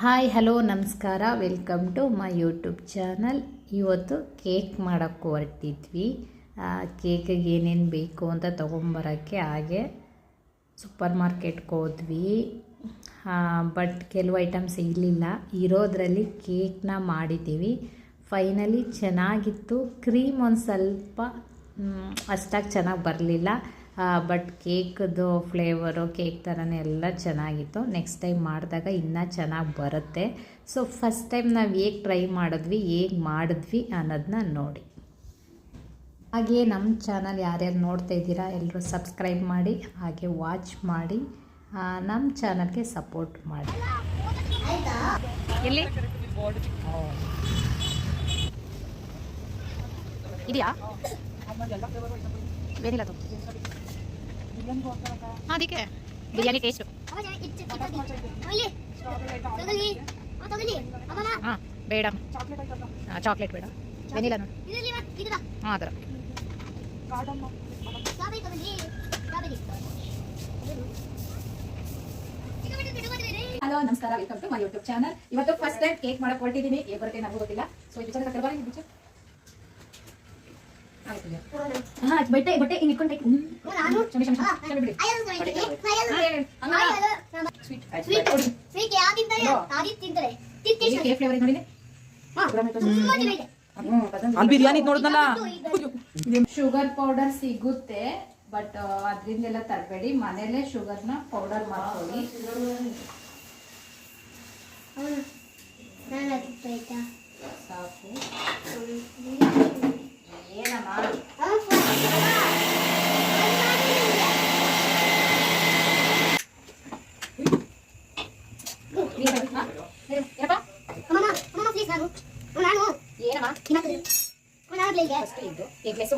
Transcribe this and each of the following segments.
Hi, hello, ನಮಸ್ಕಾರ. Welcome to my YouTube channel ಇವತ್ತು cake ಮಾಡೋಕ್ಕೆ ಹೊರಟಿದ್ವಿ. ಕೇಕಿಗೆ ಏನೇನು ಬೇಕು ಅಂತ ತೊಗೊಂಬರೋಕ್ಕೆ ಹಾಗೆ ಸೂಪರ್ ಮಾರ್ಕೆಟ್ಗೆ ಹೋದ್ವಿ ಬಟ್ ಕೆಲವು ಐಟಮ್ಸ್ ಇರಲಿಲ್ಲ ಇರೋದ್ರಲ್ಲಿ ಕೇಕ್ನ ಮಾಡಿದ್ದೀವಿ. ಫೈನಲಿ ಚೆನ್ನಾಗಿತ್ತು. ಕ್ರೀಮ್ ಒಂದು ಸ್ವಲ್ಪ ಅಷ್ಟಾಗಿ ಚೆನ್ನಾಗಿ ಬರಲಿಲ್ಲ. ಬಟ್ ಕೇಕ್ದು ಫ್ಲೇವರು ಕೇಕ್ ಥರನೇ ಎಲ್ಲ ಚೆನ್ನಾಗಿತ್ತು. ನೆಕ್ಸ್ಟ್ ಟೈಮ್ ಮಾಡಿದಾಗ ಇನ್ನೂ ಚೆನ್ನಾಗಿ ಬರುತ್ತೆ. ಸೊ ಫಸ್ಟ್ ಟೈಮ್ ನಾವು ಹೇಗೆ ಟ್ರೈ ಮಾಡಿದ್ವಿ, ಹೇಗೆ ಮಾಡಿದ್ವಿ ಅನ್ನೋದನ್ನ ನೋಡಿ. ಹಾಗೆ ನಮ್ಮ ಚಾನಲ್ ಯಾರ್ಯಾರು ನೋಡ್ತಾ ಇದ್ದೀರಾ ಎಲ್ಲರೂ ಸಬ್ಸ್ಕ್ರೈಬ್ ಮಾಡಿ, ಹಾಗೆ ವಾಚ್ ಮಾಡಿ ನಮ್ಮ ಚಾನಲ್ಗೆ ಸಪೋರ್ಟ್ ಮಾಡಿ. ಇದೆಯಾ? ಹಾಂ ಅದಕ್ಕೆ ಬಿರಿಯಾನಿ ಟೇಸ್ಟು ಹಾಂ ಬೇಡ. ಹಾಂ ಚಾಕ್ಲೇಟ್ ಬೇಡ. ವೆನಿಲ್ಲ ನೋಡಿ. ಹಾಂ ಆ ಥರ ಹಲೋ ನಮಸ್ಕಾರ. Welcome to my YouTube channel ಇವತ್ತು ಫಸ್ಟ್ ಟೈಮ್ ಕೇಕ್ ಮಾಡಕ್ ಹೊರಟಿದ್ದೀನಿ. ಹೇಗೆ ಬರುತ್ತೆ ನನಗೂ ಗೊತ್ತಿಲ್ಲ. ಸೊ ಇದು ಚೆನ್ನಾಗಿ ಬರಲಿ ಬಿಚ್ಚು ಹಾ ಬಟ್ಟೆ ಬಟ್ಟೆ ಹಿಂಗೆ ಇಟ್ಕೊಂಡು ಕ್ಷಮೆ ಕ್ಷಮೆ ಕ್ಷಮೆ ಬಿಡಿ ಸ್ವೀಟ್ ಕೇಕ್ ಫ್ಲೇವರ್ ಇದೆ ನೋಡಿ ಅಲ್ಲಿ ಬಿರಿಯಾನಿ ನೋಡಿದ್ನಲ್ಲ ಶುಗರ್ ಪೌಡರ್ ಸಿಗುತ್ತೆ ಬಟ್ ಅದ್ರಿಂದೆಲ್ಲ ತರಬೇಡಿ ಮನೇಲೆ ಶುಗರ್ನ ಪೌಡರ್ ಮಾಡ್ಕೊಳ್ಳಿ ಸಾಕು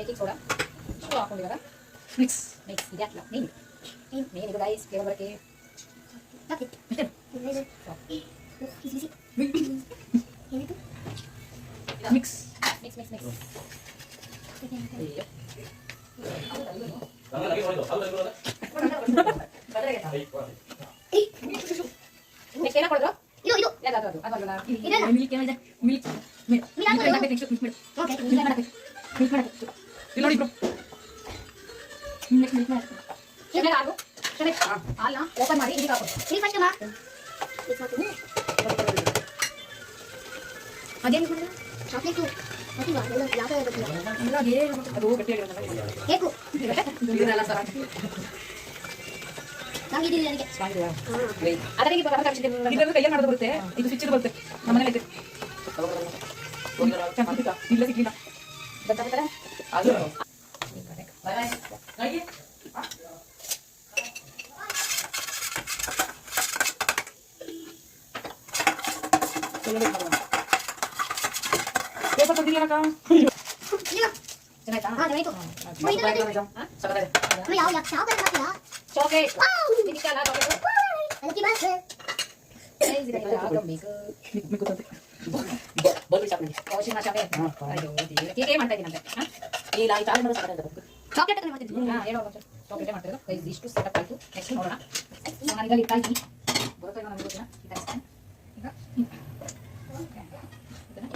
ಮಾಡ್ಬೋದು ನಾನು ಫಸ್ಟ್ ಟೈಮ್ ಮಾಡ್ತಾ ಇರೋದ್ರಿಂದ ಈಗ ಮಾಡ್ತಾ ಇದ್ದೀನಿ ಇಷ್ಟ ಇಲ್ಲ ಇಷ್ಟ ಇಲ್ಲ ಯಾಕೆ? ಇಷ್ಟ ಇಲ್ಲ ಬಟ್ ಬರ್ಡೇ ಮಾತ್ರ ಇಷ್ಟ ನಮಗೆ ಒಳ್ಳೆ ಇಷ್ಟನಾ ಒಳ್ಳೆ ಇಷ್ಟ ನೀನು ಅಪ್ಪ ಆಯ್ತು ಕೋಶಿಮಾ ಹಾ ಹಾ ಅದು ಸಾಸ್ ತರ ಇದೆ ಬರೋದು ಕಲ್ಬಿಡು ಗಣ ಬಿದ್ರೆ ಏನು ಇದು ಬನ್ನಿ ಶುಗರ್ ಶುಗರ್ ಕೊಡು ಸೋಡಾ ಸೋಡಾ ಕೊಡು ಯಾಕೋ ಬೇಕಿಂಗ್ ಸೋಡಾ ಶುಗರ್ ಹಾಕೊಂಡಿದ್ದಾರೆ ಮಿಕ್ಸ್ ಮಿಕ್ಸ್ ಇದೆ ಹಾಕಿಲ್ಲ ನೀನು ನೀನು ಇದು ಗೈಸ್ ಫ್ಲೇವರ್ ಬರಕ್ಕೆ mix mix mix mix next ಏನ ಕೊಡೋದು ಯಾವ್ದು ಅದು ಅದು ಅದಲ್ಲ ಮಿಲ್ಕ್ ಏನಿದೆ milk milk next milk milk ಮಾಡಬೇಕು ಮಿಲ್ಕ್ ಮಾಡಬೇಕು ಇಲ್ಲಿ ನೋಡಿ ಬ್ರೋ ಮಿಲ್ಕ್ ಮಿಲ್ಕ್ ಮಾಡಬೇಕು ಶುಗರ್ ಹಾಲು sugar ಹಾಲನ್ನ ಓಪನ್ ಮಾಡಿ ಇಲ್ಲಿ ಹಾಕು ಅದೇನು ಕೊಡೋದು ಎಲ್ಲ ಅದೇ ಅದು ಗಟ್ಟಿಯಾಗಿರೋದಲ್ಲ ಇದನ್ನೆಲ್ಲ ಸರ ಚೆನ್ನಾಗಿದೆಯಾ ಅದರ ಈಗ ಬರೋದು ಕಳಿಸಿದ್ದೀನಿ ಇದೆಲ್ಲ ಕೈಯಲ್ಲಿ ಮಾಡೋದು ಬರುತ್ತೆ. ಇದು ಸ್ವಿಚ್ ಬರುತ್ತೆ. ನಮ್ಮ ಮನೇಲಿ ಐತೆ? ಇಲ್ಲ ಸಿಗ್ಲಿಲ್ಲ. ಬರ್ತಾರೆ 아주 나가시 나기 कैसा कंदी लेना काम हाँ जमाई तो वही तो मैं जाऊं सब बता मैं आओ यार चाव कर मत यार चॉकलेट वाओ मेरी क्या ला चॉकलेट वाओ की बात है गाइस इधर आ गम मेक मेक को तो बोल भी चाकलेट और से ना चाकलेट हां अरे ये के मानता है ना हां ಇದ್ದೀನಿ ಅಂತ ಚಾಕ್ಲೇಟ್ ಅನ್ನ ಮಾಡ್ತಿದ್ದೀನಿ ಹಾ ಹೇಳೋ ಚಾಕ್ಲೇಟ್ ಮಾಡ್ತಿರೋದು? ಗೈಸ್ ಇಷ್ಟು ಸೆಟಪ್ ಆಯ್ತು. ನೆಕ್ಸ್ಟ್ ನೋಡೋಣ. ಬರುತ್ತಾ ಇಲ್ಲ ನನಗೆ ಗೊತ್ತಿಲ್ಲ. ಈ ಥರ ಈಗ ಇದನ್ನ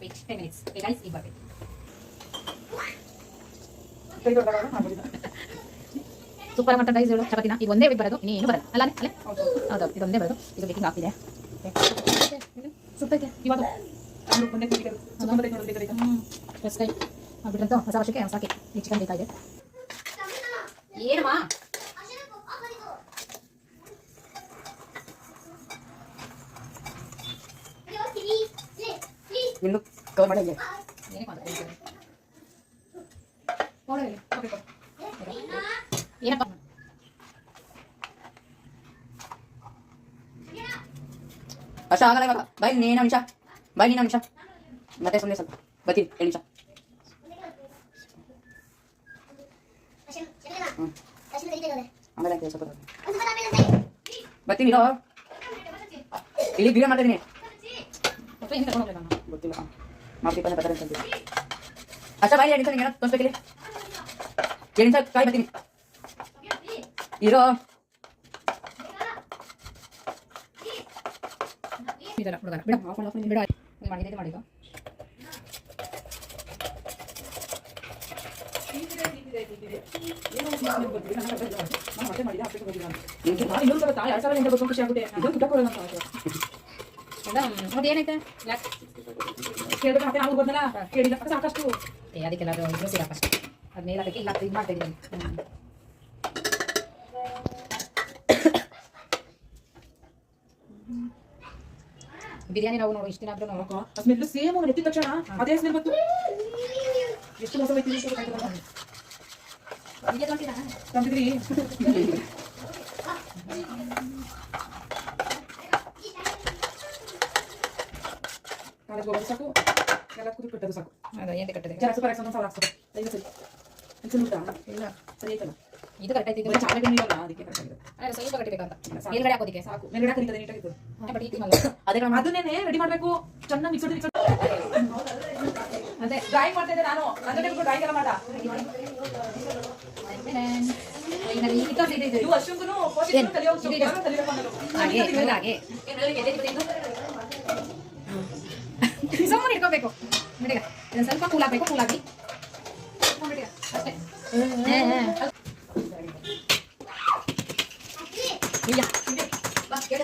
ವೆಯ್ಟ್ ಟೆನ್ ಮಿನಿಟ್ಸ್ ಗೈಸ್ ಈಗ ಬರಬೇಕು. ಸೂಪರ್ ಮಟನ್ ಗೈಸ್ ಹೇಳು. ಚಪಾತಿನ. ಈಗ ಒಂದೇ ಬರೋದು ಇನ್ನೇನು ಬರಲ್ಲ. ಅಲ್ಲ ಅಲ್ಲೇ? ಹೌದು. ಇದೊಂದೇ ಬರೋದು. ಇದು ಬೇಕಿಂಗ್ ಆಗ್ತಿದೆ ಸುತ್ತೈತೆ ಇವಾಗ. ಫಸ್ಟ್ ಟೈಮ್ ಆಗ್ಬಿಟ್ರಂತ ಹೊಸ ವರ್ಷಕ್ಕೆ ಹೊಸ ಕೇಕ್ ಈ ಚಿಕನ್ ಬೇಕಾಗಿದೆ ಏನಮ್ಮ ಇನ್ನು ಕವರ್ ಮಾಡಿ ಹಂಗೆ ಏನೇ ಮಾತಾಡ್ತೀನಿ ಕೊಡು ಇಲ್ಲಿ, ಕೊಡು, ಕೊಡು. ಏನಪ್ಪ ಅಷ್ಟ ಆಗಲ್ಲ ಇವಾಗ ಬಾಯ್ ನೀನು ನಿಮಿಷ ಬಾಯ್ ನೀನು ನಿಮಿಷ ಮತ್ತೆ ಸುಮ್ಮನೆ ಸ್ವಲ್ಪ ಬರ್ತೀನಿ ಎರಡು ನಿಮಿಷ ಆಮೇಲೆ ಹಾಕ್ತೀನಿ ಸ್ವಲ್ಪ ಹೊತ್ತು. ಬರ್ತೀನಿ ಇರೋ ಇಲ್ಲಿ ಬೀಗ ಮಾಡ್ತಾ ಇದೀನಿ ಮತ್ತೆ ಹಿಂದೆ ತಗೊಂಡ್ ಹೋಗ್ಬೇಕು ನಾನು. ಗೊತ್ತಿಲ್ಲ ಮಾಫಿ ಪನ್ನ ಬರ್ತಾರೆ ಅಂತ ಅಷ್ಟ ಬಾಯಿ ಎರಡು ನಿಮಿಷ ನಿಂಗೆ ತೋರಿಸ್ಬೇಕಿಲ್ಲ ಎರಡು ನಿಮಿಷ ಕಾಯಿ ಬರ್ತೀನಿ ಇರೋ ಇದೆಲ್ಲ ಹುಡುಗರ ಬಿಡ ಬಿಡ ಇದು ಮಾಡಿ ಇದು ಮಾಡಿದ್ದು ಖುಷಿ ಕೇಳಿದ್ರೆ ನಾವು ಬಂದಲ್ಲ ಸಾಕಷ್ಟು ಏ ಅದಕ್ಕೆಲ್ಲಾದ್ರೂ ಇದ್ರು ಸಿರಪ್ ಅಷ್ಟೇ ಅದು ಮೇಲೆ ಅದಕ್ಕೆ ಇಲ್ಲ ಇದು ಮಾಡ್ತಾ ಇದ್ದೀನಿ ಬಿರಿಯಾನಿ ನೋಡು, ಇಷ್ಟು ದಿನ ಆದ್ರೂ ಸೇಮ್ ಎತ್ತಿದ ತಕ್ಷಣ, ಅದೇ ಸ್ಮೆಲ್ ಬಂತು ಎಷ್ಟು ಮೋಸ ಗೊತ್ತಾಯ್ತಲ್ಲ. ತಂದಿದ್ರಿ ಸಾಕು ಎಲ್ಲ ಕುದಿ ಕಟ್ಟೋದು ಸಾಕು. ಅದು ಏನು ಕಟ್ಟಿದೆ? ಜರ ಸೂಪರ್ ಒಂದು ಸಾವಿರ ಹಾಕ್ಸ್ಬೇಕು ಐದು ಸರಿ ಇಲ್ಲ. ಸರಿ ಐತಲ್ಲ ಇದು ಕರೆಕ್ಟ್ ಐತಿ ಬರೀ ಚಾಕ್ಲೇಟ್ ನೀರಲ್ಲ ಅದಕ್ಕೆ ಕರೆಕ್ಟ್ ಆಗಿದೆ. ಅಲ್ಲ ಸ್ವಲ್ಪ ಕಟ್ಟಬೇಕಂತ. ಮೇಲ್ಗಡೆ ಹಾಕೋದಿಕ್ಕೆ. ಸಾಕು. ಮೇಲ್ಗಡೆ ಬಟ್ ಈ ತಿನ್ನಲ್ಲ ಅದೇ ನಮ್ಮ ಅದನ್ನೇನೆ ರೆಡಿ ಮಾಡಬೇಕು. ಚೆನ್ನಾಗಿ ಮಿಕ್ಸ್ ಮಿಕ್ಸ್ ಅದೇ. ಡ್ರಾಯಿಂಗ್ ಮಾಡ್ತಾ ಇದ್ದೆ ನಾನು. ಜೊತೆ ಡ್ರಾಯಿಂಗ್ ಎಲ್ಲ ಮಾಡ ಸುಮ್ಮನೆ ಇಟ್ಕೋಬೇಕು ಬಿಡಿಗ ಇದನ್ನ ಸ್ವಲ್ಪ ಕೂಲ್ ಆಗಬೇಕು ಕೂಲ್ ಆಗಿ ಬಿಡಿಗ ಅಷ್ಟೇ ಇಲ್ಲ ಓಕೆ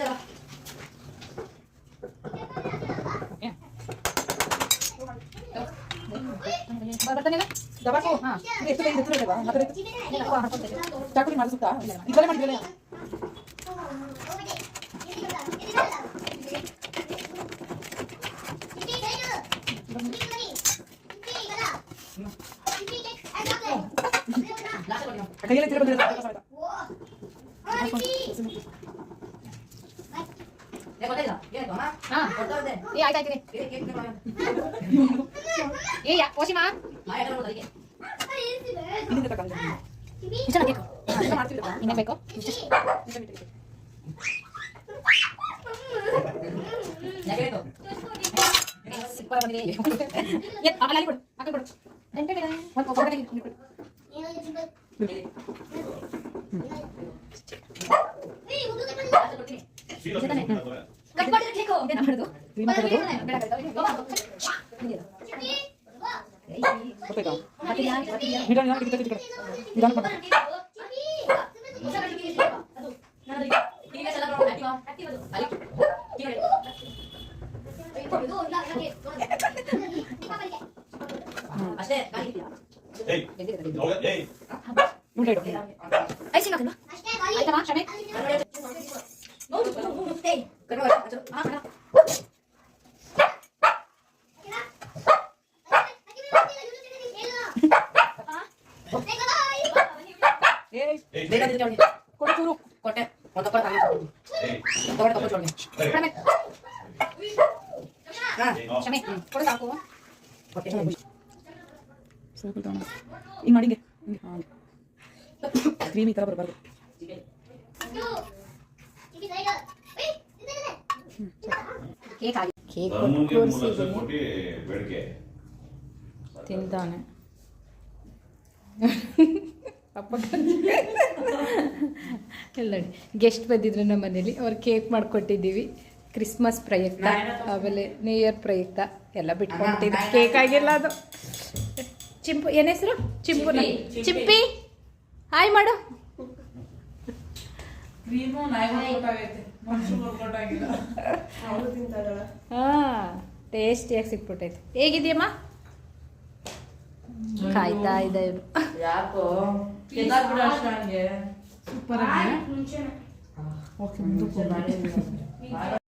ಬರ್ತಾನೆ ದಬಾಕು ಹಾ ಇದು ಎಷ್ಟು ಬೇಗ ಎತ್ತುತ್ತದಲ್ವಾ? ಆ ಕಡೆ ಎತ್ತು. ಇಲ್ಲ ಹಾಕೊಳ್ತೇನೆ ಚಾಕುಲಿ ಮಾಡಿಸುತ್ತಾ ಇದ್ರಲ್ಲೇ ಮಾಡಿದ್ರಲ್ಲ ಕೈಯಲ್ಲಿ ತಿರುಗಿ ಬಂದಿರೋದು ಸಮೇತ. ಹಾ ಏ ಆಯ್ತಾಯ್ತು ರೀ ಏ ಯಾ ಓಶಿಮಾ ಇಲ್ಲಿಂದ ತಗೊಂಡು. ಇಷ್ಟ ಬೇಕು ಇದನ್ನ ಮಾಡ್ತಿದ್ರಲ್ಲ? ಇನ್ನ ಬೇಕು. ಸೂಪರ್ ಬಂದಿದೆ ಎತ್ ಅಲ್ಲಿ ಕೊಡು ಆಕಡೆ ಕೊಡು ಬಿಡ ಒಂದು ಫೋಟೋ ತೆಗಿ ಕೊಡು ಕಟ್ ಮಾಡಿದ್ರೆ ಕೇಕು ಇದೆ ನಮ್ಮದು ಕ್ರೀಮ್ ಹಾಕೋದು? ಬರ್ತೀಯಾ ನಿಧಾನ ನಿಧಾನ ಕಿತ್ತ ಕಿತ್ತ ಕಡೆ. ನಿಧಾನ ಮಾಡು. ಅಷ್ಟೇ ಇವ್ನು ಇಡು. ಏಯ್, ಬೇಗ ಕೊಡು ಚೂರು. ಕೊಟ್ಟೆ ಒಂದು ಕೊಡ ತಗೊಂಡು ತಗೊಂಡು ಚೋಡಿ ಕ್ಷಮೆ ಹಾ ಕ್ಷಮೆ ಕೊಡು ಸಾಕು ಕೊಟ್ಟೆ ಸ್ವಲ್ಪ ತಗೊಂಡು. ಹಿಂಗ್ ಮಾಡಿ ಹಿಂಗೆ. ಹಿಂಗೆ. ಹಾ. ಕ್ರೀಮ್ ಈ ತರ ಬರಬಾರ್ದು ಕೇಕ್ ಆಗಿ ಕೇಕ್ ಧರ್ಮಂಗೆ ಮೂರು ಲಕ್ಷ ಕೂರಿಸಿದ್ದೀನಿ ಕೋಟಿ ಬೇಡಿಕೆ ತಿಂತಾನೆ ಅಪ್ಪ ಇಲ್ಲ ಗೆಸ್ಟ್ ಬಂದಿದ್ರು ನಮ್ಮ ಮನೇಲಿ. ಅವ್ರು ಕೇಕ್ ಮಾಡ್ಕೊಟ್ಟಿದ್ದೀವಿ. ಕ್ರಿಸ್ಮಸ್ ಪ್ರಯುಕ್ತ. ಆಮೇಲೆ ನ್ಯೂ ಇಯರ್ ಪ್ರಯುಕ್ತ. ಎಲ್ಲ ಬಿಟ್ಕೊಂಡಿದ್ದು ಕೇಕ್ ಆಗಿಲ್ಲ ಅದು. ಚಿಂಪು ಏನ್ ಹೆಸರು? ಚಿಂಪು ಚಿಂಪಿ ಹಾಯ್ ಮಾಡು. ಹಾಂ ಟೇಸ್ಟಿಯಾಗಿ ಸಿಕ್ಬಿಟ್ಟೈತೆ. ಹೇಗಿದ್ಯಮ್ಮ ಕಾಯ್ತಾ ಇದೆ ಇವ್ರು. ಸೂಪರ್ ಆಗಿದೆ ಓಕೆ